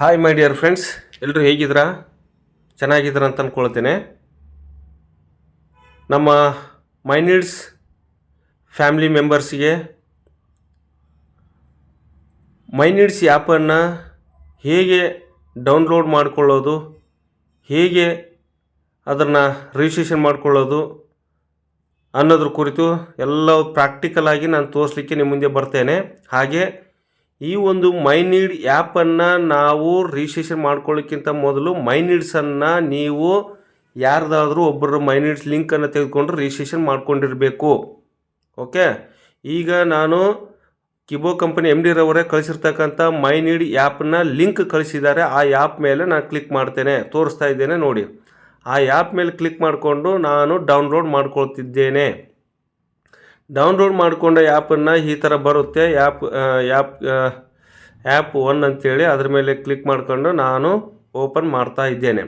Hi my dear friends ಎಲ್ಲರೂ ಹೇಗಿದ್ದೀರಾ? ಚೆನ್ನಾಗಿದ್ದೀರಾ ಅಂತ ಅಂದ್ಕೊಳ್ತೇನೆ ನಮ್ಮ ಮೈನೀಡ್ಸ್ ಫ್ಯಾಮಿಲಿ ಮೆಂಬರ್ಸಿಗೆ ಮೈನಿಡ್ಸ್ ಆ್ಯಪನ್ನು ಹೇಗೆ ಡೌನ್ಲೋಡ್ ಮಾಡಿಕೊಳ್ಳೋದು, ಹೇಗೆ ಅದನ್ನು ರಿಜಿಸ್ಟ್ರೇಷನ್ ಮಾಡಿಕೊಳ್ಳೋದು ಅನ್ನೋದ್ರ ಕುರಿತು ಎಲ್ಲ ಪ್ರಾಕ್ಟಿಕಲ್ ಆಗಿ ನಾನು ತೋರಿಸ್ಲಿಕ್ಕೆ ನಿಮ್ಮ ಮುಂದೆ ಬರ್ತೇನೆ. ಹಾಗೆ ಈ ಒಂದು ಮೈ ನೀಡ್ ಆ್ಯಪನ್ನು ನಾವು ರಿಜಿಸ್ಟ್ರೇಷನ್ ಮಾಡ್ಕೊಳ್ಳೋಕ್ಕಿಂತ ಮೊದಲು ಮೈ ನೀಡ್ಸನ್ನು ನೀವು ಯಾರ್ದಾದರೂ ಒಬ್ಬರ ಮೈ ನೀಡ್ಸ್ ಲಿಂಕನ್ನು ತೆಗೆದುಕೊಂಡು ರಿಜಿಸ್ಟ್ರೇಷನ್ ಮಾಡ್ಕೊಂಡಿರಬೇಕು. ಓಕೆ? ಈಗ ನಾನು ಕಿಬೋ ಕಂಪನಿ ಎಂ ಡಿ ರವರೇ ಕಳಿಸಿರ್ತಕ್ಕಂಥ ಮೈ ನೀಡ್ ಆ್ಯಪ್ನ ಲಿಂಕ್ ಕಳಿಸಿದ್ದಾರೆ. ಆ ಆ್ಯಪ್ ಮೇಲೆ ನಾನು ಕ್ಲಿಕ್ ಮಾಡ್ತೇನೆ. ತೋರಿಸ್ತಾ ಇದ್ದೇನೆ ನೋಡಿ. ಆ ಆ್ಯಪ್ ಮೇಲೆ ಕ್ಲಿಕ್ ಮಾಡಿಕೊಂಡು ನಾನು ಡೌನ್ಲೋಡ್ ಮಾಡ್ಕೊಳ್ತಿದ್ದೇನೆ. ಡೌನ್ಲೋಡ್ ಮಾಡಿಕೊಂಡ ಆ್ಯಪನ್ನು ಈ ಥರ ಬರುತ್ತೆ. ಆ್ಯಪ್ ಆ್ಯಪ್ ಆ್ಯಪ್ ಒನ್ ಅಂತೇಳಿ ಅದ್ರ ಮೇಲೆ ಕ್ಲಿಕ್ ಮಾಡ್ಕೊಂಡು ನಾನು ಓಪನ್ ಮಾಡ್ತಾ ಇದ್ದೇನೆ.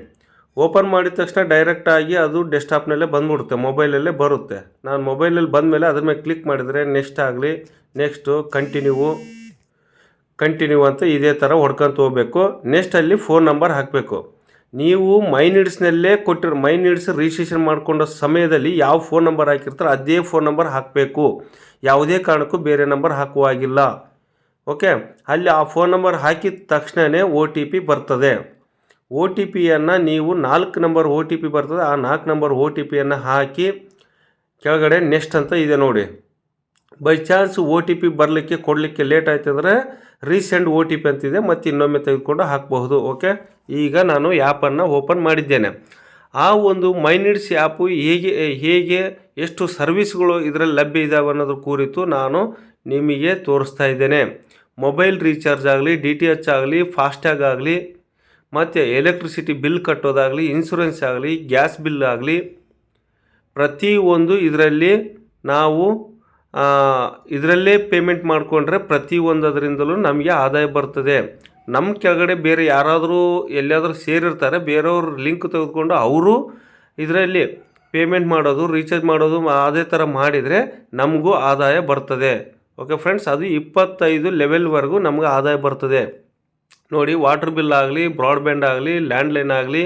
ಓಪನ್ ಮಾಡಿದ ತಕ್ಷಣ ಡೈರೆಕ್ಟಾಗಿ ಅದು ಡೆಸ್ಕ್ಟಾಪ್ನಲ್ಲೇ ಬಂದ್ಬಿಡುತ್ತೆ. ಮೊಬೈಲಲ್ಲೇ ಬರುತ್ತೆ. ನಾನು ಮೊಬೈಲಲ್ಲಿ ಬಂದಮೇಲೆ ಅದ್ರ ಮೇಲೆ ಕ್ಲಿಕ್ ಮಾಡಿದರೆ ನೆಕ್ಸ್ಟ್ ಆಗಲಿ ನೆಕ್ಸ್ಟು ಕಂಟಿನ್ಯೂ ಕಂಟಿನ್ಯೂ ಅಂತ ಇದೇ ಥರ ಹೊಡ್ಕೊಂತ ಹೋಗ್ಬೇಕು. ನೆಕ್ಸ್ಟ್ ಅಲ್ಲಿ ಫೋನ್ ನಂಬರ್ ಹಾಕಬೇಕು. ನೀವು ಮೈ ನೀಡ್ಸ್ನಲ್ಲೇ ಕೊಟ್ಟಿರೋ ಮೈ ನೀಡ್ಸ್ ರಿಜಿಸ್ಟ್ರೇಷನ್ ಮಾಡಿಕೊಂಡ ಸಮಯದಲ್ಲಿ ಯಾವ ಫೋನ್ ನಂಬರ್ ಹಾಕಿರ್ತಾರೋ ಅದೇ ಫೋನ್ ನಂಬರ್ ಹಾಕಬೇಕು. ಯಾವುದೇ ಕಾರಣಕ್ಕೂ ಬೇರೆ ನಂಬರ್ ಹಾಕುವಾಗಿಲ್ಲ ಓಕೆ ಅಲ್ಲಿ ಆ ಫೋನ್ ನಂಬರ್ ಹಾಕಿದ ತಕ್ಷಣವೇ ಒ ಟಿ ಪಿ ಬರ್ತದೆ. ಓ ಟಿ ಪಿಯನ್ನು ನೀವು ನಾಲ್ಕು ನಂಬರ್ ಒ ಟಿ ಪಿ ಬರ್ತದೆ. ಆ ನಾಲ್ಕು ನಂಬರ್ ಒ ಟಿ ಪಿಯನ್ನು ಹಾಕಿ ಕೆಳಗಡೆ ನೆಕ್ಸ್ಟ್ ಅಂತ ಇದೆ ನೋಡಿ. By chance O T P ಬರಲಿಕ್ಕೆ ಕೊಡಲಿಕ್ಕೆ ಲೇಟ್ ಆಯ್ತು ಅಂದರೆ ರೀಸೆಂಡ್ ಒ ಟಿ ಪಿ ಅಂತಿದೆ. ಮತ್ತು ಇನ್ನೊಮ್ಮೆ ತೆಗೆದುಕೊಂಡು ಹಾಕಬಹುದು. ಓಕೆ ಈಗ ನಾನು ಆ್ಯಪನ್ನು ಓಪನ್ ಮಾಡಿದ್ದೇನೆ. ಆ ಒಂದು ಮೈನಿಡ್ಸ್ ಆ್ಯಪು ಹೇಗೆ ಹೇಗೆ, ಎಷ್ಟು ಸರ್ವಿಸ್ಗಳು ಇದರಲ್ಲಿ ಲಭ್ಯ ಇದ್ದಾವೆ ಅನ್ನೋದ್ರ ಕುರಿತು ನಾನು ನಿಮಗೆ ತೋರಿಸ್ತಾ ಇದ್ದೇನೆ. ಮೊಬೈಲ್ ರೀಚಾರ್ಜ್ ಆಗಲಿ ಡಿ ಟಿ ಎಚ್ ಆಗಲಿ ಫಾಸ್ಟ್ಯಾಗ್ ಆಗಲಿ, ಮತ್ತು ಎಲೆಕ್ಟ್ರಿಸಿಟಿ ಬಿಲ್ ಕಟ್ಟೋದಾಗಲಿ ಇನ್ಸೂರೆನ್ಸ್ ಆಗಲಿ ಗ್ಯಾಸ್ ಬಿಲ್ ಆಗಲಿ ಪ್ರತಿಯೊಂದು ಇದರಲ್ಲಿ ನಾವು ಇದರಲ್ಲೇ ಪೇಮೆಂಟ್ ಮಾಡಿಕೊಂಡ್ರೆ ಪ್ರತಿಯೊಂದರಿಂದಲೂ ನಮಗೆ ಆದಾಯ ಬರ್ತದೆ. ನಮ್ಮ ಕೆಳಗಡೆ ಬೇರೆ ಯಾರಾದರೂ ಎಲ್ಲಿಯಾದರೂ ಸೇರಿರ್ತಾರೆ, ಬೇರೆಯವ್ರ ಲಿಂಕ್ ತೆಗೆದುಕೊಂಡು ಅವರು ಇದರಲ್ಲಿ ಪೇಮೆಂಟ್ ಮಾಡೋದು ರೀಚಾರ್ಜ್ ಮಾಡೋದು ಅದೇ ಥರ ಮಾಡಿದರೆ ನಮಗೂ ಆದಾಯ ಬರ್ತದೆ. ಓಕೆ ಫ್ರೆಂಡ್ಸ್ ಅದು ಇಪ್ಪತ್ತೈದು ಲೆವೆಲ್ವರೆಗೂ ನಮ್ಗೆ ಆದಾಯ ಬರ್ತದೆ. ನೋಡಿ ವಾಟರ್ ಬಿಲ್ ಆಗಲಿ ಬ್ರಾಡ್ಬ್ಯಾಂಡ್ ಆಗಲಿ ಲ್ಯಾಂಡ್ಲೈನ್ ಆಗಲಿ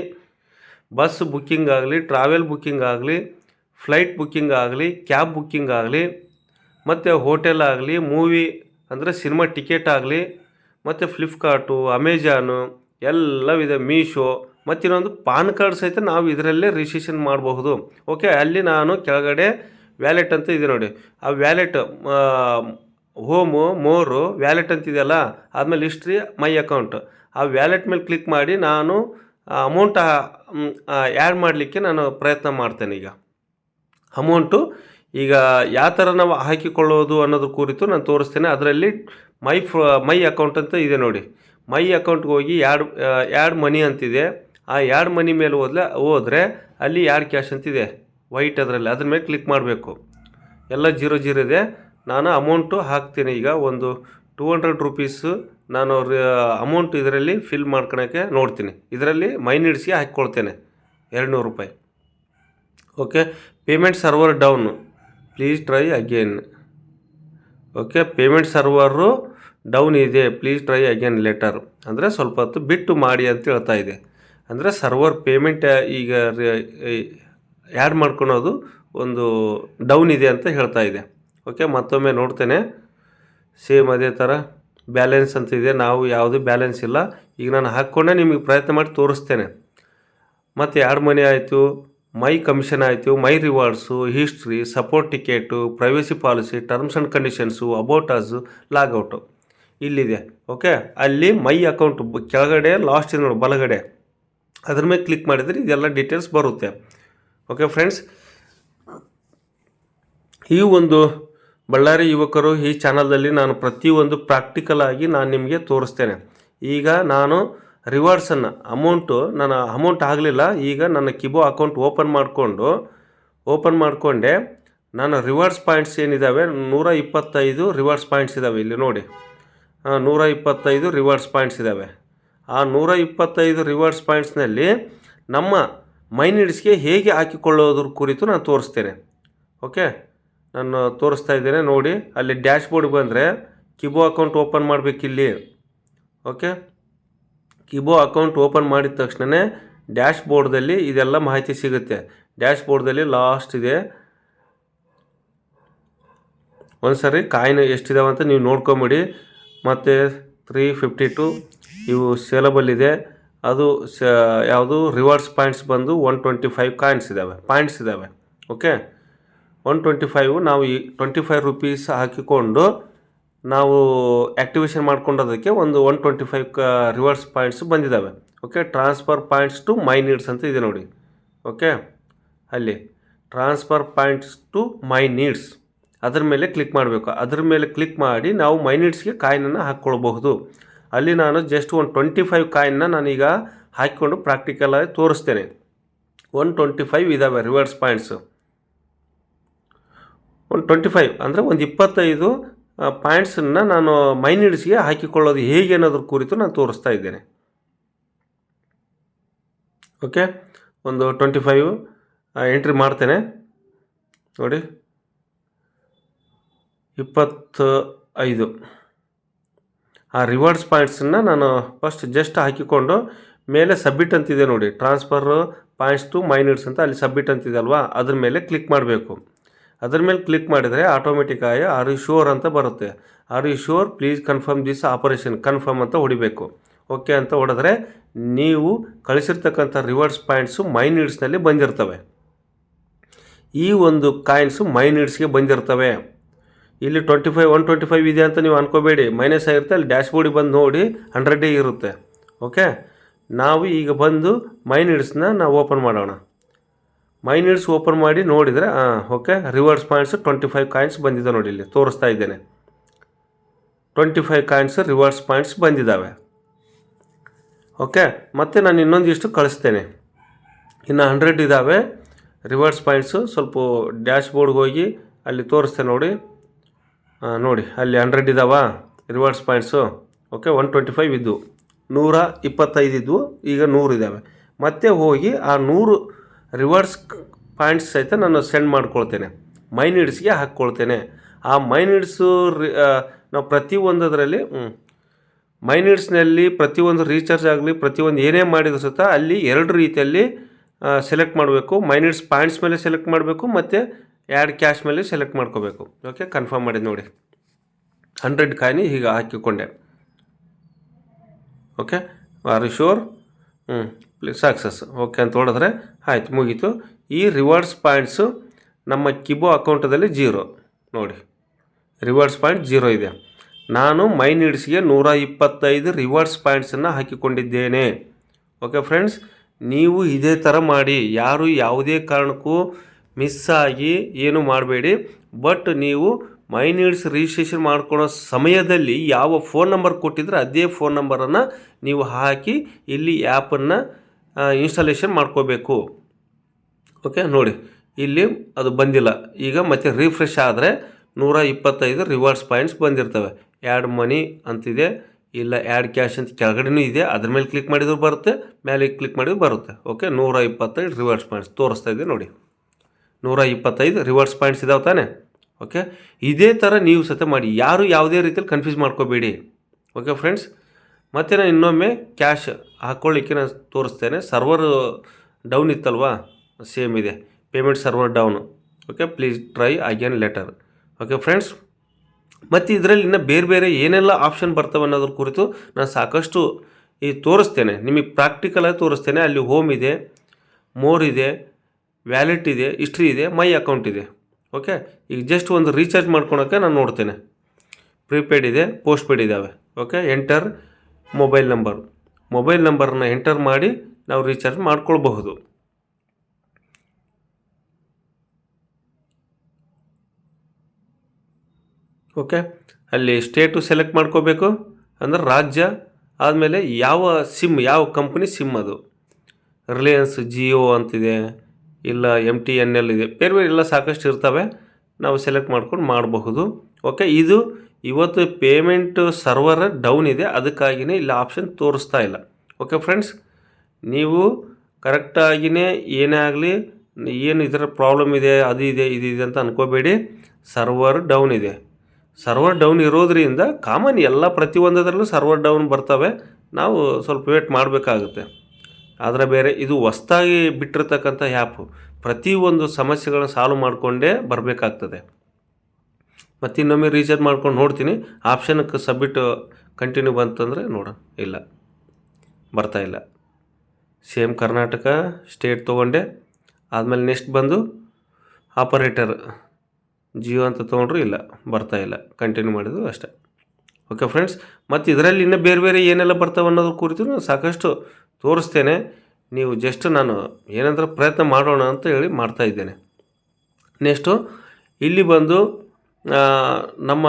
ಬಸ್ ಬುಕ್ಕಿಂಗ್ ಆಗಲಿ ಟ್ರಾವೆಲ್ ಬುಕ್ಕಿಂಗ್ ಆಗಲಿ ಫ್ಲೈಟ್ ಬುಕ್ಕಿಂಗ್ ಆಗಲಿ ಕ್ಯಾಬ್ ಬುಕ್ಕಿಂಗ್ ಆಗಲಿ, ಮತ್ತು ಹೋಟೆಲ್ ಆಗಲಿ ಮೂವಿ ಅಂದರೆ ಸಿನಿಮಾ ಟಿಕೆಟ್ ಆಗಲಿ ಮತ್ತು ಫ್ಲಿಪ್ಕಾರ್ಟು ಎಲ್ಲ ಎಲ್ಲವಿದೆ ಮೀಶೋ ಮತ್ತು ಇನ್ನೊಂದು ಪಾನ್ ಕಾರ್ಡ್ ಸಹಿತ ನಾವು ಇದರಲ್ಲೇ ರಿಜಿಸ್ಟ್ರೇಷನ್ ಮಾಡಬಹುದು. ಓಕೆ ಅಲ್ಲಿ ನಾನು ಕೆಳಗಡೆ ವ್ಯಾಲೆಟ್ ಅಂತ ಇದೆ ನೋಡಿ. ಆ ವ್ಯಾಲೆಟ್ ಹೋಮು ಮೋರು ವ್ಯಾಲೆಟ್ ಅಂತಿದೆಯಲ್ಲ ಆದಮೇಲೆ ಹಿಸ್ಟ್ರಿ ಮೈ ಅಕೌಂಟ್ ಆ ವ್ಯಾಲೆಟ್ ಮೇಲೆ ಕ್ಲಿಕ್ ಮಾಡಿ ನಾನು ಅಮೌಂಟ್ ಆ್ಯಡ್ ಮಾಡಲಿಕ್ಕೆ ನಾನು ಪ್ರಯತ್ನ ಮಾಡ್ತೇನೆ ಈಗ. ಅಮೌಂಟು ಈಗ ಯಾವ ಥರ ನಾವು ಹಾಕಿಕೊಳ್ಳೋದು ಅನ್ನೋದ್ರ ಕುರಿತು ನಾನು ತೋರಿಸ್ತೇನೆ. ಅದರಲ್ಲಿ ಮೈ ಫ್ ಮೈ ಅಕೌಂಟ್ ಅಂತ ಇದೆ ನೋಡಿ. ಮೈ ಅಕೌಂಟ್ಗೆ ಹೋಗಿ ಯಾಡ್ ಯಾಡ್ ಮನಿ ಅಂತಿದೆ. ಆ ಯಾಡ್ ಮನಿ ಮೇಲೆ ಹೋದ್ರೆ ಹೋದರೆ ಅಲ್ಲಿ ಯಾಡ್ ಕ್ಯಾಶ್ ಅಂತಿದೆ. ವೈಟ್ ಅದರಲ್ಲಿ. ಅದ್ರ ಮೇಲೆ ಕ್ಲಿಕ್ ಮಾಡಬೇಕು. ಎಲ್ಲ ಜೀರೋ ಜೀರೋ ಇದೆ. ನಾನು ಅಮೌಂಟು ಹಾಕ್ತೀನಿ. ಈಗ ಒಂದು ಟೂ ಹಂಡ್ರೆಡ್ ರುಪೀಸು ನಾನು ಅಮೌಂಟ್ ಇದರಲ್ಲಿ ಫಿಲ್ ಮಾಡ್ಕೊಳಕ್ಕೆ ನೋಡ್ತೀನಿ. ಇದರಲ್ಲಿ ಮೈ ನೀಡ್ಸ್ಗೆ ಹಾಕ್ಕೊಳ್ತೇನೆ. ಎರಡು ನೂರು ರೂಪಾಯಿ. Okay? Payment server down. Please try again okay payment server down ಇದೆ. ಪ್ಲೀಸ್ ಟ್ರೈ ಅಗೇನ್ ಲೆಟರ್ ಅಂದರೆ ಸ್ವಲ್ಪ ಹೊತ್ತು ಬಿಟ್ಟು ಮಾಡಿ ಅಂತ ಹೇಳ್ತಾ ಇದೆ. ಅಂದರೆ ಸರ್ವರ್ ಪೇಮೆಂಟ್ ಈಗ ಆ್ಯಡ್ ಮಾಡ್ಕೊಳೋದು ಒಂದು ಡೌನ್ ಇದೆ ಅಂತ ಹೇಳ್ತಾ ಇದೆ. ಓಕೆ ಮತ್ತೊಮ್ಮೆ ನೋಡ್ತೇನೆ. ಸೇಮ್ ಅದೇ ಥರ ಬ್ಯಾಲೆನ್ಸ್ ಅಂತ ಇದೆ. ನಾವು ಯಾವುದು ಬ್ಯಾಲೆನ್ಸ್ ಇಲ್ಲ. ಈಗ ನಾನು ಹಾಕ್ಕೊಂಡೆ, ನಿಮಗೆ ಪ್ರಯತ್ನ ಮಾಡಿ ತೋರಿಸ್ತೇನೆ. ಮತ್ತು ಎರಡು ಮನೆ ಆಯಿತು. ಮೈ ಕಮಿಷನ್ ಆಯಿತು, my rewards, history, support ticket, privacy policy, terms and conditions, about us, logout ಇಲ್ಲಿದೆ, ಓಕೆ? ಅಲ್ಲಿ ಮೈ ಅಕೌಂಟ್ ಕೆಳಗಡೆ, ಲಾಸ್ಟ್ ಇದೆ ನೋಡಿ ಬಲಗಡೆ. ಅದ್ರ ಮೇಲೆ ಕ್ಲಿಕ್ ಮಾಡಿದರೆ ಇದೆಲ್ಲ ಡೀಟೇಲ್ಸ್ ಬರುತ್ತೆ, ಓಕೆ ಫ್ರೆಂಡ್ಸ್? ಈ ಒಂದು ಬಳ್ಳಾರಿ ಯುವಕರು ಈ ಚಾನಲ್ದಲ್ಲಿ ನಾನು ಪ್ರತಿಯೊಂದು ಪ್ರಾಕ್ಟಿಕಲ್ ಆಗಿ ನಾನು ನಿಮಗೆ ತೋರಿಸ್ತೇನೆ. ಈಗ ನಾನು ರಿವಾರ್ಡ್ಸನ್ನು ಅಮೌಂಟು ನನ್ನ ಅಮೌಂಟ್ ಆಗಲಿಲ್ಲ. ಈಗ ನನ್ನ ಕಿಬೋ ಅಕೌಂಟ್ ಓಪನ್ ಮಾಡಿಕೊಂಡು ಓಪನ್ ಮಾಡಿಕೊಂಡೆ. ನಾನು ರಿವಾರ್ಡ್ಸ್ ಪಾಯಿಂಟ್ಸ್ ಏನಿದ್ದಾವೆ ನೂರ ಇಪ್ಪತ್ತೈದು ರಿವಾರ್ಡ್ಸ್ ಪಾಯಿಂಟ್ಸ್ ಇದ್ದಾವೆ ಇಲ್ಲಿ ನೋಡಿ. ನೂರ ಇಪ್ಪತ್ತೈದು ರಿವಾರ್ಡ್ಸ್ ಪಾಯಿಂಟ್ಸ್ ಇದ್ದಾವೆ ಆ ನೂರ ಇಪ್ಪತ್ತೈದು ರಿವಾರ್ಡ್ಸ್ ಪಾಯಿಂಟ್ಸ್ನಲ್ಲಿ ನಮ್ಮ ಮೈನಿಡ್ಸ್ಗೆ ಹೇಗೆ ಹಾಕಿಕೊಳ್ಳೋದ್ರ ಕುರಿತು ನಾನು ತೋರಿಸ್ತೇನೆ. ಓಕೆ ನಾನು ತೋರಿಸ್ತಾ ಇದ್ದೇನೆ, ನೋಡಿ. ಅಲ್ಲಿ ಡ್ಯಾಶ್ ಬೋರ್ಡ್ ಬಂದರೆ ಕಿಬೋ ಅಕೌಂಟ್ ಓಪನ್ ಮಾಡಬೇಕಿಲ್ಲಿ. ಓಕೆ ಕಿಬೋ ಅಕೌಂಟ್ ಓಪನ್ ಮಾಡಿದ ತಕ್ಷಣವೇ ಡ್ಯಾಶ್ ಬೋರ್ಡ್ದಲ್ಲಿ ಇದೆಲ್ಲ ಮಾಹಿತಿ ಸಿಗುತ್ತೆ. ಡ್ಯಾಶ್ ಬೋರ್ಡ್ದಲ್ಲಿ ಲಾಸ್ಟ್ ಇದೆ. ಒಂದು ಸರಿ ಕಾಯಿನ್ ಎಷ್ಟಿದಾವೆ ಅಂತ ನೀವು ನೋಡ್ಕೊಂಬಿಡಿ. ಮತ್ತು ತ್ರೀ ಫಿಫ್ಟಿ ಟು ಇವು ಸೇಲಬಲ್ ಇದೆ. ಅದು ಸ ಯಾವುದು ರಿವಾರ್ಡ್ಸ್ ಪಾಯಿಂಟ್ಸ್ ಬಂದು ಒನ್ ಟ್ವೆಂಟಿ ಫೈವ್ ಕಾಯಿನ್ಸ್ ಇದ್ದಾವೆ ಪಾಯಿಂಟ್ಸ್ ಇದ್ದಾವೆ ಓಕೆ? ಒನ್ ಟ್ವೆಂಟಿ ಫೈವ್ ನಾವು ಈ ಟ್ವೆಂಟಿ ಫೈವ್ ರುಪೀಸ್ ಹಾಕಿಕೊಂಡು ನಾವು ಆ್ಯಕ್ಟಿವೇಷನ್ ಮಾಡ್ಕೊಂಡೋದಕ್ಕೆ ಒಂದು ಒನ್ ಟ್ವೆಂಟಿ ಫೈವ್ ಕ ರಿವರ್ಸ್ ಪಾಯಿಂಟ್ಸ್ ಬಂದಿದ್ದಾವೆ okay transfer points to my needs ಅಂತ ಇದೆ ನೋಡಿ. ಓಕೆ ಅಲ್ಲಿ transfer points to my needs ಅದ್ರ ಮೇಲೆ ಕ್ಲಿಕ್ ಮಾಡಬೇಕು. ಅದ್ರ ಮೇಲೆ ಕ್ಲಿಕ್ ಮಾಡಿ ನಾವು ಮೈ ನೀಡ್ಸ್ಗೆ ಕಾಯಿನನ್ನು ಹಾಕ್ಕೊಳ್ಬಹುದು ಅಲ್ಲಿ ನಾನು ಜಸ್ಟ್ ಒಂದು ಟ್ವೆಂಟಿ ಫೈವ್ ಕಾಯಿನ್ನ ನಾನೀಗ ಹಾಕಿಕೊಂಡು ಪ್ರಾಕ್ಟಿಕಲಾಗಿ ತೋರಿಸ್ತೇನೆ. ಒನ್ ಟ್ವೆಂಟಿ ಫೈವ್ ಇದ್ದಾವೆ ರಿವರ್ಸ್ ಪಾಯಿಂಟ್ಸು ಒಂದು ಟ್ವೆಂಟಿ ಫೈವ್ ಅಂದರೆ ಒಂದು ಇಪ್ಪತ್ತೈದು ಪಾಯಿಂಟ್ಸನ್ನು ನಾನು ಮೈನಿಡ್ಸ್ಗೆ ಹಾಕಿಕೊಳ್ಳೋದು ಹೇಗೆ ಅನ್ನೋದ್ರ ಕುರಿತು ನಾನು ತೋರಿಸ್ತಾ ಇದ್ದೇನೆ. ಓಕೆ, ಒಂದು ಟ್ವೆಂಟಿ ಫೈವ್ ಎಂಟ್ರಿ ಮಾಡ್ತೇನೆ. ನೋಡಿ ಇಪ್ಪತ್ತು ಐದು ಆ ರಿವಾರ್ಡ್ಸ್ ಪಾಯಿಂಟ್ಸನ್ನು ನಾನು ಫಸ್ಟ್ ಜಸ್ಟ್ ಹಾಕಿಕೊಂಡು ಮೇಲೆ ಸಬ್ಮಿಟ್ ಅಂತಿದೆ ನೋಡಿ. ಟ್ರಾನ್ಸ್ಫರ್ ಪಾಯಿಂಟ್ಸ್ ಟು ಮೈನಿಡ್ಸ್ ಅಂತ ಅಲ್ಲಿ ಸಬ್ಮಿಟ್ ಅಂತಿದೆ ಅಲ್ವಾ? ಅದ್ರ ಮೇಲೆ ಕ್ಲಿಕ್ ಮಾಡಬೇಕು. ಅದ್ರ ಮೇಲೆ ಕ್ಲಿಕ್ ಮಾಡಿದರೆ ಆಟೋಮೆಟಿಕ್ಕಾಗಿ ಆರ್ ಯು ಶೋರ್ ಅಂತ ಬರುತ್ತೆ. Are you sure please confirm this operation confirm ಅಂತ ಹೊಡಿಬೇಕು. ಓಕೆ ಅಂತ ಹೊಡೆದ್ರೆ ನೀವು ಕಳಿಸಿರ್ತಕ್ಕಂಥ ರಿವಾರ್ಡ್ಸ್ ಪಾಯಿಂಟ್ಸು ಮೈನೀಡ್ಸ್ನಲ್ಲಿ ಬಂದಿರ್ತವೆ. ಈ ಒಂದು ಕಾಯಿನ್ಸು ಮೈನೀಡ್ಸ್ಗೆ ಬಂದಿರ್ತವೆ. ಇಲ್ಲಿ twenty five one twenty five ಇದೆ ಅಂತ ನೀವು ಅನ್ಕೋಬೇಡಿ. ಮೈನಸ್ ಆಗಿರುತ್ತೆ, ಅಲ್ಲಿ ಡ್ಯಾಶ್ ಬೋರ್ಡಿಗೆ ಬಂದು ನೋಡಿ ಹಂಡ್ರೆಡೇ ಇರುತ್ತೆ. ಓಕೆ ನಾವು ಈಗ ಬಂದು ಮೈನೀಡ್ಸ್ನ ನಾವು ಓಪನ್ ಮಾಡೋಣ. ಮೈನಿಡ್ಸ್ ಓಪನ್ ಮಾಡಿ ನೋಡಿದರೆ ಹಾಂ okay reverse points twenty five coins ಬಂದಿದೆ ನೋಡಿ ಇಲ್ಲಿ, ತೋರಿಸ್ತಾ ಇದ್ದೇನೆ. Twenty five coins reverse points ಬಂದಿದ್ದಾವೆ ಓಕೆ ಮತ್ತು ನಾನು ಇನ್ನೊಂದಿಷ್ಟು ಕಳಿಸ್ತೇನೆ. ಇನ್ನು ಹಂಡ್ರೆಡ್ ಇದ್ದಾವೆ ರಿವರ್ಸ್ ಪಾಯಿಂಟ್ಸು ಸ್ವಲ್ಪ ಡ್ಯಾಶ್ ಬೋರ್ಡ್ಗೆ ಹೋಗಿ ಅಲ್ಲಿ ತೋರಿಸ್ತೇನೆ ನೋಡಿ. ನೋಡಿ, ಅಲ್ಲಿ hundred ಇದ್ದಾವಾ rewards points okay one twenty five ಇದ್ದು. ನೂರ ಇಪ್ಪತ್ತೈದು ಇದ್ದವು ಈಗ ನೂರು ಇದ್ದಾವೆ ಮತ್ತೆ ಹೋಗಿ ಆ ನೂರು ರಿವರ್ಸ್ ಪಾಯಿಂಟ್ಸ್ ಸಹಿತ ನಾನು ಸೆಂಡ್ ಮಾಡ್ಕೊಳ್ತೇನೆ. ಮೈನಿಡ್ಸ್ಗೆ ಹಾಕ್ಕೊಳ್ತೇನೆ. ಆ ಮೈನಿಡ್ಸು ರಿ ನಾವು ಪ್ರತಿಯೊಂದರಲ್ಲಿ ಮೈನಿಡ್ಸ್ನಲ್ಲಿ ಪ್ರತಿಯೊಂದು ರೀಚಾರ್ಜ್ ಆಗಲಿ ಪ್ರತಿಯೊಂದು ಏನೇ ಮಾಡಿದ್ರು ಸಹಿತ ಅಲ್ಲಿ ಎರಡು ರೀತಿಯಲ್ಲಿ ಸೆಲೆಕ್ಟ್ ಮಾಡಬೇಕು. ಮೈನಿಡ್ಸ್ ಪಾಯಿಂಟ್ಸ್ ಮೇಲೆ ಸೆಲೆಕ್ಟ್ ಮಾಡಬೇಕು ಮತ್ತು ಆ್ಯಡ್ ಕ್ಯಾಶ್ ಮೇಲೆ ಸೆಲೆಕ್ಟ್ ಮಾಡ್ಕೋಬೇಕು. ಓಕೆ ಕನ್ಫರ್ಮ್ ಮಾಡಿದ್ದು ನೋಡಿ. ಹಂಡ್ರೆಡ್ ಕಾಯಿನಿ ಹೀಗೆ ಹಾಕಿಕೊಂಡೆ. ಓಕೆ ಆರ್ ಶೋರ್ ಹ್ಞೂ ಸಕ್ಸಸ್ ಓಕೆ ಅಂತ ಹೊಡೆದ್ರೆ ಆಯ್ತು, ಮುಗೀತು. ಈ ರಿವಾರ್ಡ್ಸ್ ಪಾಯಿಂಟ್ಸು ನಮ್ಮ ಕಿಬೋ ಅಕೌಂಟದಲ್ಲಿ ಜೀರೋ ನೋಡಿ ರಿವಾರ್ಡ್ಸ್ ಪಾಯಿಂಟ್ ಜೀರೋ ಇದೆ. ನಾನು ಮೈ ನೀಡ್ಸ್ಗೆ ನೂರ ಇಪ್ಪತ್ತೈದು ರಿವಾರ್ಡ್ಸ್ ಪಾಯಿಂಟ್ಸನ್ನು ಹಾಕಿಕೊಂಡಿದ್ದೇನೆ. ಓಕೆ ಫ್ರೆಂಡ್ಸ್ ನೀವು ಇದೇ ಥರ ಮಾಡಿ. ಯಾರು ಯಾವುದೇ ಕಾರಣಕ್ಕೂ ಮಿಸ್ ಆಗಿ ಏನು ಮಾಡಬೇಡಿ. ಬಟ್ ನೀವು ಮೈ ನೀಡ್ಸ್ ರಿಜಿಸ್ಟ್ರೇಷನ್ ಮಾಡ್ಕೊಳ್ಳೋ ಸಮಯದಲ್ಲಿ ಯಾವ ಫೋನ್ ನಂಬರ್ ಕೊಟ್ಟಿದ್ರೆ ಅದೇ ಫೋನ್ ನಂಬರನ್ನು ನೀವು ಹಾಕಿ ಇಲ್ಲಿ ಆ್ಯಪನ್ನು ಇನ್ಸ್ಟಾಲೇಷನ್ ಮಾಡ್ಕೋಬೇಕು. ಓಕೆ ನೋಡಿ, ಇಲ್ಲಿ ಅದು ಬಂದಿಲ್ಲ. ಈಗ ಮತ್ತೆ ರಿಫ್ರೆಶ್ ಆದರೆ ನೂರ ಇಪ್ಪತ್ತೈದು ರಿವಾರ್ಡ್ಸ್ ಪಾಯಿಂಟ್ಸ್ ಬಂದಿರ್ತವೆ. ಆ್ಯಡ್ ಮನಿ ಅಂತಿದೆ, ಇಲ್ಲ ಆ್ಯಡ್ ಕ್ಯಾಶ್ ಅಂತ ಕೆಳಗಡೆನೂ ಇದೆ, ಅದ್ರ ಮೇಲೆ ಕ್ಲಿಕ್ ಮಾಡಿದ್ರು ಬರುತ್ತೆ ಮೇಲೆ ಕ್ಲಿಕ್ ಮಾಡಿದ್ರು ಬರುತ್ತೆ. ಓಕೆ ನೂರ ಇಪ್ಪತ್ತೈದು ರಿವಾರ್ಡ್ಸ್ ಪಾಯಿಂಟ್ಸ್ ತೋರಿಸ್ತಾ ಇದೆ ನೋಡಿ. ನೂರ ಇಪ್ಪತ್ತೈದು ರಿವಾರ್ಡ್ಸ್ ಪಾಯಿಂಟ್ಸ್ ಇದಾವೆ ತಾನೆ. ಓಕೆ ಇದೇ ಥರ ನೀವು ಸತ ಮಾಡಿ, ಯಾರು ಯಾವುದೇ ರೀತಿಯಲ್ಲಿ ಕನ್ಫ್ಯೂಸ್ ಮಾಡ್ಕೋಬೇಡಿ. ಓಕೆ ಫ್ರೆಂಡ್ಸ್ ಮತ್ತು ನಾನು ಇನ್ನೊಮ್ಮೆ ಕ್ಯಾಶ್ ಹಾಕ್ಕೊಳ್ಳಿಕ್ಕೆ ನಾನು ತೋರಿಸ್ತೇನೆ. ಸರ್ವರ್ ಡೌನ್ ಇತ್ತಲ್ವಾ? ಸೇಮ್ ಇದೆ. Payment server down okay please try again later okay friends ಮತ್ತು ಇದರಲ್ಲಿ ಇನ್ನು ಬೇರೆ ಬೇರೆ ಏನೆಲ್ಲ ಆಪ್ಷನ್ ಬರ್ತವೆ ಅನ್ನೋದ್ರ ಕುರಿತು ನಾನು ಸಾಕಷ್ಟು ಈ ತೋರಿಸ್ತೇನೆ. ನಿಮಗೆ ಪ್ರಾಕ್ಟಿಕಲಾಗಿ ತೋರಿಸ್ತೇನೆ. ಅಲ್ಲಿ ಹೋಮ್ ಇದೆ ಮೋರ್ ಇದೆ ವ್ಯಾಲೆಟ್ ಇದೆ ಹಿಸ್ಟ್ರಿ ಇದೆ ಮೈ ಅಕೌಂಟ್ ಇದೆ. ಓಕೆ ಈಗ ಜಸ್ಟ್ ಒಂದು ರೀಚಾರ್ಜ್ ಮಾಡ್ಕೊಳಕ್ಕೆ ನಾನು ನೋಡ್ತೇನೆ. ಪ್ರೀಪೇಯ್ಡ್ ಇದೆ ಪೋಸ್ಟ್ ಪೇಯ್ಡ್ ಇದ್ದಾವೆ okay enter mobile number. Mobile ನಂಬರನ್ನ enter ಮಾಡಿ ನಾವು ರೀಚಾರ್ಜ್ ಮಾಡ್ಕೊಳ್ಬಹುದು. ಓಕೆ? ಅಲ್ಲಿ ಸ್ಟೇಟು ಸೆಲೆಕ್ಟ್ ಮಾಡ್ಕೋಬೇಕು. ಅಂದ್ರೆ ರಾಜ್ಯ, ಆದಮೇಲೆ ಯಾವ ಸಿಮ್, ಯಾವ ಕಂಪ್ನಿ ಸಿಮ್ ಅದು. ರಿಲಯನ್ಸ್, ಜಿಯೋ ಅಂತಿದೆ. ಇಲ್ಲ ಎಂ ಟಿ ಎನ್ ಎಲ್ ಇದೆ. ಬೇರೆ ಬೇರೆ ಎಲ್ಲ ಸಾಕಷ್ಟು ಇರ್ತವೆ. ನಾವು ಸೆಲೆಕ್ಟ್ ಮಾಡ್ಕೊಂಡು ಮಾಡಬಹುದು. ಓಕೆ? ಇದು ಇವತ್ತು ಪೇಮೆಂಟ್ ಸರ್ವರ್ ಡೌನ್ ಇದೆ ಅದಕ್ಕಾಗಿಯೇ ಇಲ್ಲಿ ಆಪ್ಷನ್ ತೋರಿಸ್ತಾ ಇಲ್ಲ. ಓಕೆ ಫ್ರೆಂಡ್ಸ್ ನೀವು ಕರೆಕ್ಟಾಗಿಯೇ ಏನೇ ಆಗಲಿ, ಏನು ಇದರ ಪ್ರಾಬ್ಲಮ್ ಇದೆ, ಅದು ಇದೆ, ಇದು ಇದೆ ಅಂತ ಅನ್ಕೋಬೇಡಿ. ಸರ್ವರ್ ಡೌನ್ ಇದೆ. ಸರ್ವರ್ ಡೌನ್ ಇರೋದರಿಂದ ಕಾಮನ್ ಎಲ್ಲ ಪ್ರತಿಯೊಂದರಲ್ಲೂ ಸರ್ವರ್ ಡೌನ್ ಬರ್ತವೆ. ನಾವು ಸ್ವಲ್ಪ ವೇಟ್ ಮಾಡಬೇಕಾಗುತ್ತೆ. ಆದರೆ ಬೇರೆ, ಇದು ಹೊಸ್ದಾಗಿ ಬಿಟ್ಟಿರ್ತಕ್ಕಂಥ ಆ್ಯಪು ಪ್ರತಿಯೊಂದು ಸಮಸ್ಯೆಗಳನ್ನ ಸಾಲ್ವ್ ಮಾಡಿಕೊಂಡೇ ಬರಬೇಕಾಗ್ತದೆ. ಮತ್ತು ಇನ್ನೊಮ್ಮೆ ರೀಚಾರ್ಜ್ ಮಾಡ್ಕೊಂಡು ನೋಡ್ತೀನಿ. ಆಪ್ಷನ್ಗೆ ಸಬ್ಮಿಟ್ ಕಂಟಿನ್ಯೂ ಬಂತಂದರೆ ನೋಡೋಣ. ಇಲ್ಲ. ಬರ್ತಾ ಇಲ್ಲ. ಸೇಮ್ ಕರ್ನಾಟಕ ಸ್ಟೇಟ್ ತೊಗೊಂಡೆ. ಆದಮೇಲೆ ನೆಕ್ಸ್ಟ್ ಬಂದು ಆಪರೇಟರ್ ಜಿಯೋ ಅಂತ ತೊಗೊಂಡ್ರು ಇಲ್ಲ. ಬರ್ತಾ ಇಲ್ಲ. ಕಂಟಿನ್ಯೂ ಮಾಡಿದ್ರು ಅಷ್ಟೇ. ಓಕೆ ಫ್ರೆಂಡ್ಸ್ ಮತ್ತು ಇದರಲ್ಲಿ ಇನ್ನೂ ಬೇರೆ ಬೇರೆ ಏನೆಲ್ಲ ಬರ್ತಾವೆ ಅನ್ನೋದ್ರ ಕುರಿತು ಸಾಕಷ್ಟು ತೋರಿಸ್ತೇನೆ. ನೀವು ಜಸ್ಟ್ ನಾನು ಏನಂದ್ರೆ ಪ್ರಯತ್ನ ಮಾಡೋಣ ಅಂತ ಹೇಳಿ ಮಾಡ್ತಾ ಇದ್ದೇನೆ. ನೆಕ್ಸ್ಟು ಇಲ್ಲಿ ಬಂದು ನಮ್ಮ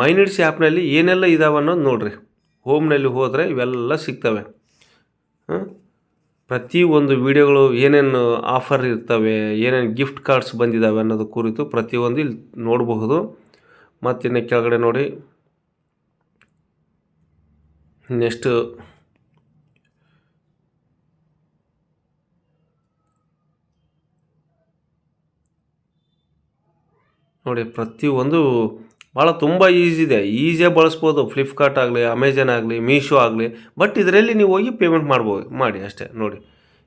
ಮೈನಿಡ್ಸ್ ಆ್ಯಪ್ನಲ್ಲಿ ಏನೆಲ್ಲ ಇದಾವೆ ಅನ್ನೋದು ನೋಡಿರಿ. ಹೋಮ್ನಲ್ಲಿ ಹೋದರೆ ಇವೆಲ್ಲ ಸಿಗ್ತವೆ. ಪ್ರತಿ ಒಂದು ವಿಡಿಯೋಗಳು ಏನೇನು ಆಫರ್ ಇರ್ತವೆ, ಏನೇನು ಗಿಫ್ಟ್ ಕಾರ್ಡ್ಸ್ ಬಂದಿದ್ದಾವೆ ಅನ್ನೋದು ಕುರಿತು ಪ್ರತಿಯೊಂದು ಇಲ್ಲಿ ನೋಡಬಹುದು. ಮತ್ತು ಇನ್ನು ಕೆಳಗಡೆ ನೋಡಿ. ನೆಕ್ಸ್ಟ್ ನೋಡಿ, ಪ್ರತಿಯೊಂದು ಭಾಳ ತುಂಬ ಈಸಿ ಇದೆ. ಈಸಿಯಾಗಿ ಬಳಸ್ಬೋದು. ಫ್ಲಿಪ್ಕಾರ್ಟ್ ಆಗಲಿ ಅಮೆಝಾನ್ ಆಗಲಿ ಮೀಶೋ ಆಗಲಿ. ಬಟ್ ಇದರಲ್ಲಿ ನೀವು ಹೋಗಿ ಪೇಮೆಂಟ್ ಮಾಡ್ಬೋದು ಮಾಡಿ ಅಷ್ಟೇ. ನೋಡಿ,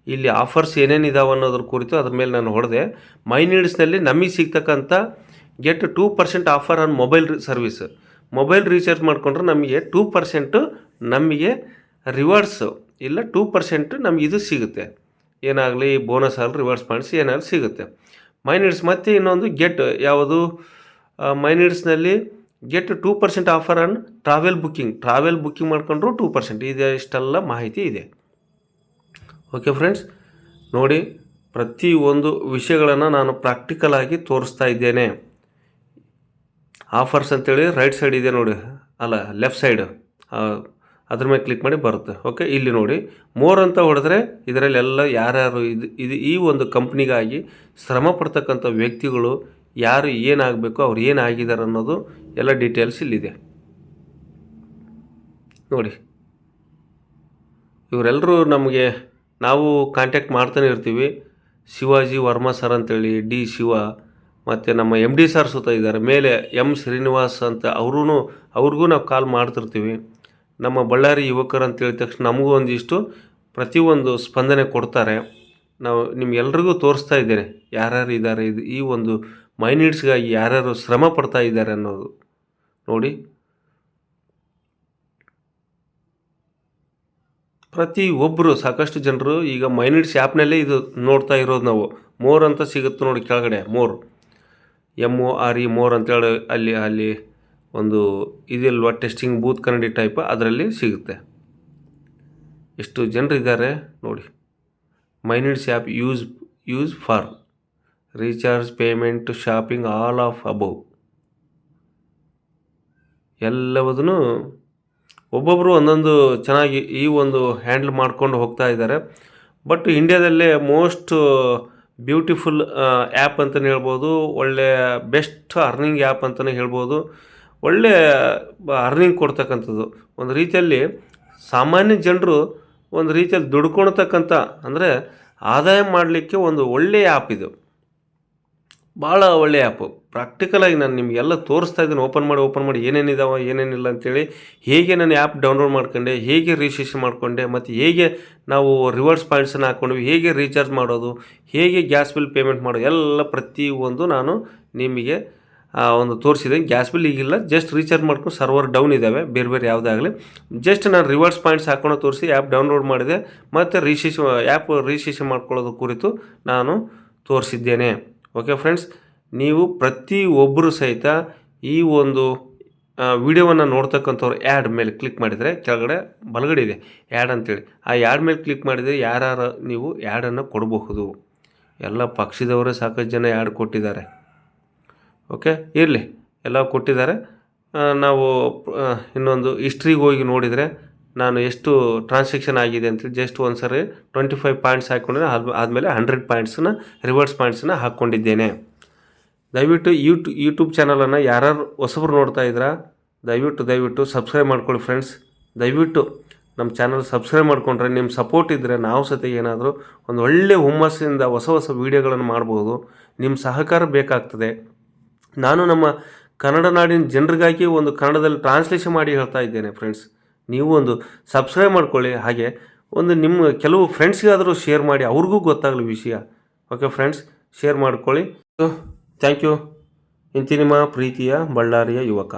ಇಲ್ಲಿ ಆಫರ್ಸ್ ಏನೇನು ಇದಾವೆ ಅನ್ನೋದ್ರ ಕುರಿತು ಅದ್ರ ಮೇಲೆ ನಾನು ಹೊಡೆದೆ. ಮೈ ನೀಡ್ಸ್ನಲ್ಲಿ ನಮಗೆ ಸಿಗ್ತಕ್ಕಂಥ get two percent offer on mobile service mobile recharge ಮಾಡಿಕೊಂಡ್ರೆ ನಮಗೆ ಟೂ ಪರ್ಸೆಂಟು ನಮಗೆ ರಿವಾರ್ಡ್ಸು ಇಲ್ಲ ಟೂ ಪರ್ಸೆಂಟ್ ನಮಗೆ ಇದು ಸಿಗುತ್ತೆ. ಏನಾಗಲಿ ಬೋನಸ್ ಆಗಲಿ ರಿವರ್ಸ್ ಪಾಯಿಂಟ್ಸ್ ಏನಾಗಲಿ ಸಿಗುತ್ತೆ. ಮೈನಿಡ್ಸ್ ಮತ್ತು ಇನ್ನೊಂದು ಗೆಟ್ ಯಾವುದು? ಮೈನಿಡ್ಸ್ನಲ್ಲಿ get two percent offer on travel booking travel booking ಮಾಡಿಕೊಂಡ್ರು ಟೂ ಪರ್ಸೆಂಟ್. ಇದೆ ಇಷ್ಟೆಲ್ಲ ಮಾಹಿತಿ ಇದೆ. ಓಕೆ ಫ್ರೆಂಡ್ಸ್, ನೋಡಿ ಪ್ರತಿ ಒಂದು ವಿಷಯಗಳನ್ನು ನಾನು ಪ್ರಾಕ್ಟಿಕಲ್ ಆಗಿ ತೋರಿಸ್ತಾ ಇದ್ದೇನೆ. ಆಫರ್ಸ್ ಅಂತೇಳಿ ರೈಟ್ ಸೈಡ್ ಇದೆ ನೋಡಿ. ಅಲ್ಲ, ಲೆಫ್ಟ್ ಸೈಡ್. ಅದ್ರ ಮೇಲೆ ಕ್ಲಿಕ್ ಮಾಡಿ ಬರುತ್ತೆ. ಓಕೆ ಇಲ್ಲಿ ನೋಡಿ ಮೋರ್ ಅಂತ ಹೊಡೆದ್ರೆ ಇದರಲ್ಲಿ ಎಲ್ಲ ಯಾರ್ಯಾರು ಇದು ಇದು ಈ ಒಂದು ಕಂಪ್ನಿಗಾಗಿ ಶ್ರಮ ಪಡ್ತಕ್ಕಂಥ ವ್ಯಕ್ತಿಗಳು ಯಾರು ಏನಾಗಬೇಕು, ಅವ್ರು ಏನಾಗಿದ್ದಾರೆ ಅನ್ನೋದು ಎಲ್ಲ ಡೀಟೇಲ್ಸ್ ಇಲ್ಲಿದೆ. ನೋಡಿ ಇವರೆಲ್ಲರೂ ನಮಗೆ ನಾವು ಕಾಂಟ್ಯಾಕ್ಟ್ ಮಾಡ್ತಾನೆ ಇರ್ತೀವಿ. ಶಿವಾಜಿ ವರ್ಮಾ ಸರ್ ಅಂತೇಳಿ ಡಿ ಶಿವ, ಮತ್ತು ನಮ್ಮ ಎಂ ಡಿ ಸರ್ ಸುತ್ತ ಇದ್ದಾರೆ. ಮೇಲೆ ಎಂ ಶ್ರೀನಿವಾಸ್ ಅಂತ ಅವ್ರೂ ಅವ್ರಿಗೂ ನಾವು ಕಾಲ್ ಮಾಡ್ತಿರ್ತೀವಿ. ನಮ್ಮ ಬಳ್ಳಾರಿ ಯುವಕರು ಅಂತ ಹೇಳಿದ ತಕ್ಷಣ ನಮಗೂ ಒಂದಿಷ್ಟು ಪ್ರತಿಯೊಂದು ಸ್ಪಂದನೆ ಕೊಡ್ತಾರೆ. ನಾವು ನಿಮ್ಗೆಲ್ರಿಗೂ ತೋರಿಸ್ತಾ ಇದ್ದೇನೆ, ಯಾರ್ಯಾರು ಇದ್ದಾರೆ, ಇದು ಈ ಒಂದು ಮೈನಿಡ್ಸ್ಗಾಗಿ ಯಾರ್ಯಾರು ಶ್ರಮ ಪಡ್ತಾ ಇದ್ದಾರೆ ಅನ್ನೋದು. ನೋಡಿ. ಪ್ರತಿ ಒಬ್ಬರು ಸಾಕಷ್ಟು ಜನರು ಈಗ ಮೈನೀಡ್ಸ್ ಆ್ಯಪ್ನಲ್ಲೇ ಇದು ನೋಡ್ತಾ ಇರೋದು ನಾವು. ಮೋರ್ ಅಂತ ಸಿಗುತ್ತೆ ನೋಡಿ ಕೆಳಗಡೆ, more. M O R E more ಅಂತೇಳಿ ಅಲ್ಲಿ ಅಲ್ಲಿ ಒಂದು ಇದಿಲ್ವ ಟೆಸ್ಟಿಂಗ್ ಬೂತ್ ಕನ್ನಡಿ ಟೈಪ್ ಅದರಲ್ಲಿ ಸಿಗುತ್ತೆ. ಎಷ್ಟು ಜನರಿದ್ದಾರೆ ನೋಡಿ. My needs app use use for recharge payment shopping all of above ಎಲ್ಲವುದನ್ನು ಒಬ್ಬೊಬ್ಬರು ಒಂದೊಂದು ಚೆನ್ನಾಗಿ ಈ ಒಂದು ಹ್ಯಾಂಡಲ್ ಮಾಡ್ಕೊಂಡು ಹೋಗ್ತಾ ಇದ್ದಾರೆ. ಬಟ್ ಇಂಡ್ಯಾದಲ್ಲೇ ಮೋಸ್ಟ್ ಬ್ಯೂಟಿಫುಲ್ ಆ್ಯಪ್ ಅಂತಲೇ ಹೇಳ್ಬೋದು. ಒಳ್ಳೆಯ ಬೆಸ್ಟ್ ಅರ್ನಿಂಗ್ ಆ್ಯಪ್ ಅಂತಲೇ ಹೇಳ್ಬೋದು. ಒಳ್ಳೆ ಅರ್ನಿಂಗ್ ಕೊಡ್ತಕ್ಕಂಥದ್ದು. ಒಂದು ರೀತಿಯಲ್ಲಿ ಸಾಮಾನ್ಯ ಜನರು ಒಂದು ರೀತಿಯಲ್ಲಿ ದುಡ್ಕೊಳ್ತಕ್ಕಂಥ, ಅಂದರೆ ಆದಾಯ ಮಾಡಲಿಕ್ಕೆ ಒಂದು ಒಳ್ಳೆಯ ಆ್ಯಪ್ ಇದು. ಭಾಳ ಒಳ್ಳೆಯ ಆ್ಯಪು ಪ್ರಾಕ್ಟಿಕಲಾಗಿ ನಾನು ನಿಮಗೆಲ್ಲ ತೋರಿಸ್ತಾ ಇದ್ದೀನಿ. ಓಪನ್ ಮಾಡಿ ಓಪನ್ ಮಾಡಿ ಏನೇನಿದಾವೆ, ಏನೇನಿಲ್ಲ ಅಂತೇಳಿ. ಹೇಗೆ ನಾನು ಆ್ಯಪ್ ಡೌನ್ಲೋಡ್ ಮಾಡ್ಕೊಂಡೆ, ಹೇಗೆ ರಿಜಿಸ್ಟ್ರೇಷನ್ ಮಾಡಿಕೊಂಡೆ, ಮತ್ತು ಹೇಗೆ ನಾವು ರಿವರ್ಸ್ ಪಾಯಿಂಟ್ಸನ್ನು ಹಾಕ್ಕೊಂಡ್ವಿ ಹೇಗೆ ರೀಚಾರ್ಜ್ ಮಾಡೋದು, ಹೇಗೆ ಗ್ಯಾಸ್ ಬಿಲ್ ಪೇಮೆಂಟ್ ಮಾಡೋದು, ಎಲ್ಲ ಪ್ರತಿಯೊಂದು ನಾನು ನಿಮಗೆ ಒಂದು ತೋರಿಸಿದೆ. ಗ್ಯಾಸ್ ಬಿಲ್ ಈಗಿಲ್ಲ. ಜಸ್ಟ್ ರೀಚಾರ್ಜ್ ಮಾಡ್ಕೊಂಡು ಸರ್ವರ್ ಡೌನ್ ಇದ್ದಾವೆ ಬೇರೆ ಬೇರೆ ಯಾವುದಾಗಲಿ ಜಸ್ಟ್ ನಾನು ರಿವರ್ಸ್ ಪಾಯಿಂಟ್ಸ್ ಹಾಕೊಂಡು ತೋರಿಸಿ ಆ್ಯಪ್ ಡೌನ್ಲೋಡ್ ಮಾಡಿದೆ. ಮತ್ತು ರಿಜಿಸ್ಟ್ರೇಷನ್ ಆ್ಯಪ್ ರಿಜಿಸ್ಟ್ರೇಷನ್ ಮಾಡ್ಕೊಳ್ಳೋದು ಕುರಿತು ನಾನು ತೋರಿಸಿದ್ದೇನೆ. ಓಕೆ ಫ್ರೆಂಡ್ಸ್ ನೀವು ಪ್ರತಿ ಒಬ್ಬರು ಸಹಿತ ಈ ಒಂದು ವಿಡಿಯೋವನ್ನು ನೋಡ್ತಕ್ಕಂಥವ್ರು ಆ್ಯಡ್ ಮೇಲೆ ಕ್ಲಿಕ್ ಮಾಡಿದರೆ ಕೆಳಗಡೆ ಬಲಗಡೆ ಇದೆ. ಆ್ಯಡ್ ಅಂತೇಳಿ. ಆ ಆ್ಯಡ್ ಮೇಲೆ ಕ್ಲಿಕ್ ಮಾಡಿದರೆ ಯಾರು ನೀವು ಆ್ಯಡನ್ನು ಕೊಡಬಹುದು? ಎಲ್ಲ ಪಕ್ಷದವರೇ ಸಾಕಷ್ಟು ಜನ ಆ್ಯಡ್ ಕೊಟ್ಟಿದ್ದಾರೆ. ಓಕೆ? ಇರಲಿ. ಎಲ್ಲ ಕೊಟ್ಟಿದ್ದಾರೆ ನಾವು ಇನ್ನೊಂದು ಹಿಸ್ಟ್ರಿಗೆ ಹೋಗಿ ನೋಡಿದರೆ ನಾನು ಎಷ್ಟು ಟ್ರಾನ್ಸಾಕ್ಷನ್ ಆಗಿದೆ ಅಂತೇಳಿ ಜಸ್ಟ್ ಒಂದು ಸರಿ ಟ್ವೆಂಟಿ ಫೈವ್ ಪಾಯಿಂಟ್ಸ್ ಹಾಕ್ಕೊಂಡ್ರೆ ಅದು ಆದಮೇಲೆ ಹಂಡ್ರೆಡ್ ಪಾಯಿಂಟ್ಸನ್ನ ರಿವರ್ಸ್ ಪಾಯಿಂಟ್ಸನ್ನ ಹಾಕ್ಕೊಂಡಿದ್ದೇನೆ ದಯವಿಟ್ಟು ಯೂಟ್ಯೂ ಯೂಟ್ಯೂಬ್ ಚಾನಲನ್ನು ಯಾರು ಹೊಸಬ್ರು ನೋಡ್ತಾ ಇದ್ದೀರಾ ದಯವಿಟ್ಟು ದಯವಿಟ್ಟು ಸಬ್ಸ್ಕ್ರೈಬ್ ಮಾಡ್ಕೊಳ್ಳಿ ಫ್ರೆಂಡ್ಸ್ ದಯವಿಟ್ಟು ನಮ್ಮ ಚಾನಲ್ ಸಬ್ಸ್ಕ್ರೈಬ್ ಮಾಡಿಕೊಂಡ್ರೆ ನಿಮ್ಮ ಸಪೋರ್ಟ್ ಇದ್ದರೆ ನಾವು ಸತಿ ಏನಾದರೂ ಒಂದು ಒಳ್ಳೆಯ ಹುಮ್ಮಸ್ಸಿಂದ ಹೊಸ ಹೊಸ ವೀಡಿಯೋಗಳನ್ನು ಮಾಡ್ಬೋದು. ನಿಮ್ಮ ಸಹಕಾರ ಬೇಕಾಗ್ತದೆ. ನಾನು ನಮ್ಮ ಕನ್ನಡ ನಾಡಿನ ಜನರಿಗಾಗಿ ಒಂದು ಕನ್ನಡದಲ್ಲಿ ಟ್ರಾನ್ಸ್ಲೇಷನ್ ಮಾಡಿ ಹೇಳ್ತಾ ಇದ್ದೇನೆ ಫ್ರೆಂಡ್ಸ್ ನೀವು ಒಂದು ಸಬ್ಸ್ಕ್ರೈಬ್ ಮಾಡ್ಕೊಳ್ಳಿ, ಹಾಗೆ ಒಂದು ನಿಮ್ಮ ಕೆಲವು ಫ್ರೆಂಡ್ಸ್ಗಾದರೂ ಶೇರ್ ಮಾಡಿ, ಅವ್ರಿಗೂ ಗೊತ್ತಾಗಲಿ ವಿಷಯ. ಓಕೆ ಫ್ರೆಂಡ್ಸ್ ಶೇರ್ ಮಾಡ್ಕೊಳ್ಳಿ. ಥ್ಯಾಂಕ್ ಯು ಇಂತಿ ನಿಮ್ಮ ಪ್ರೀತಿಯ ಬಳ್ಳಾರಿಯ ಯುವಕ.